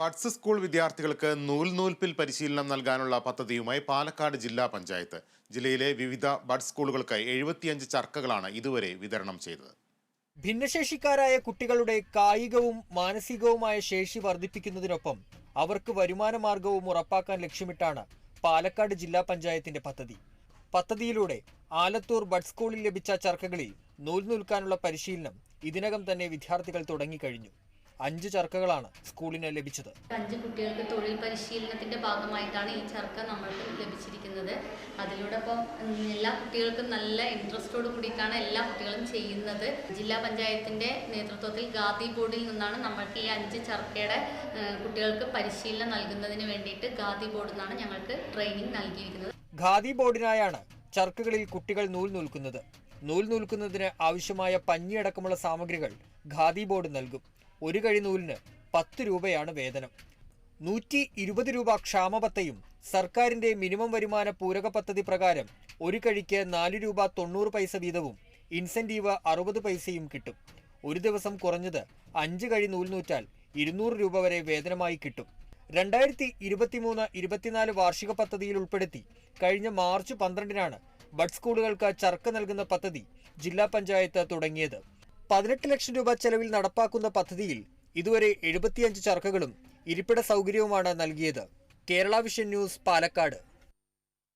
Buds school വിദ്യാർത്ഥികൾക്ക് നൂൽ നൂൽപ്പിൽ പരിശീലനം നൽകാനുള്ള പദ്ധതിയുമായി പാലക്കാട് ജില്ലാ പഞ്ചായത്ത്. ജില്ലയിലെ വിവിധ ബഡ് സ്കൂളുകൾക്ക് എഴുപത്തിയഞ്ച് ചർക്കകളാണ് ഇതുവരെ വിതരണം ചെയ്തത്. ഭിന്നശേഷിക്കാരായ കുട്ടികളുടെ കായികവും മാനസികവുമായ ശേഷി വർദ്ധിപ്പിക്കുന്നതിനൊപ്പം അവർക്ക് വരുമാന മാർഗവും ഉറപ്പാക്കാൻ ലക്ഷ്യമിട്ടാണ് പാലക്കാട് ജില്ലാ പഞ്ചായത്തിന്റെ പദ്ധതി. പദ്ധതിയിലൂടെ ആലത്തൂർ ബഡ് സ്കൂളിൽ ലഭിച്ച ചർക്കകളിൽ നൂൽ നൂൽക്കാനുള്ള പരിശീലനം ഇതിനകം തന്നെ വിദ്യാർത്ഥികൾ തുടങ്ങിക്കഴിഞ്ഞു. അഞ്ച് ചർക്കകളാണ് സ്കൂളിന് ലഭിച്ചത്. അഞ്ച് കുട്ടികൾക്ക് തൊഴിൽ പരിശീലനത്തിന്റെ ഭാഗമായിട്ടാണ് ഈ ചർക്ക നമ്മൾക്ക് ലഭിച്ചിരിക്കുന്നത്. അതിലൂടെ ഇപ്പം എല്ലാ കുട്ടികൾക്കും നല്ല ഇൻട്രസ്റ്റോട് കൂടിയിട്ടാണ് എല്ലാ കുട്ടികളും ചെയ്യുന്നത്. ജില്ലാ പഞ്ചായത്തിന്റെ നേതൃത്വത്തിൽ ഗാദി ബോർഡിൽ നിന്നാണ് നമ്മൾക്ക് ഈ അഞ്ച് ചർക്കയുടെ കുട്ടികൾക്ക് പരിശീലനം നൽകുന്നതിന് വേണ്ടിയിട്ട് ഗാദി ബോർഡിൽ നിന്നാണ് ഞങ്ങൾക്ക് ട്രെയിനിങ് നൽകിയിരിക്കുന്നത്. ഖാദി ബോർഡിനായാണ് ചർക്കകളിൽ കുട്ടികൾ നൂൽ നൂൽക്കുന്നത്. നൂൽ നൂൽക്കുന്നതിന് ആവശ്യമായ പഞ്ഞിയടക്കമുള്ള സാമഗ്രികൾ ഖാദി ബോർഡ് നൽകും. ഒരു കഴി നൂലിന് പത്ത് രൂപയാണ് വേതനം. നൂറ്റി ഇരുപത് രൂപ ക്ഷാമബത്തയും സർക്കാരിന്റെ മിനിമം വരുമാന പൂരക പദ്ധതി പ്രകാരം ഒരു കഴിക്ക് നാല് രൂപ തൊണ്ണൂറ് പൈസ വീതവും ഇൻസെന്റീവ് അറുപത് പൈസയും കിട്ടും. ഒരു ദിവസം കുറഞ്ഞത് അഞ്ച് കഴി നൂൽ നൂറ്റാൽ ഇരുന്നൂറ് രൂപ വരെ വേതനമായി കിട്ടും. രണ്ടായിരത്തി ഇരുപത്തിമൂന്ന് ഇരുപത്തിനാല് വാർഷിക പദ്ധതിയിൽ ഉൾപ്പെടുത്തി കഴിഞ്ഞ മാർച്ച് പന്ത്രണ്ടിനാണ് ബഡ് സ്കൂളുകൾക്ക് ചർക്ക നൽകുന്ന പദ്ധതി ജില്ലാ പഞ്ചായത്ത് തുടങ്ങിയത്. പതിനെട്ട് ലക്ഷം രൂപ ചെലവിൽ നടപ്പാക്കുന്ന പദ്ധതിയിൽ ഇതുവരെ എഴുപത്തിയഞ്ച് ചർക്കകളും ഇരിപ്പിട സൗകര്യവുമാണ് നൽകിയത്. Kerala vision news Palakkad.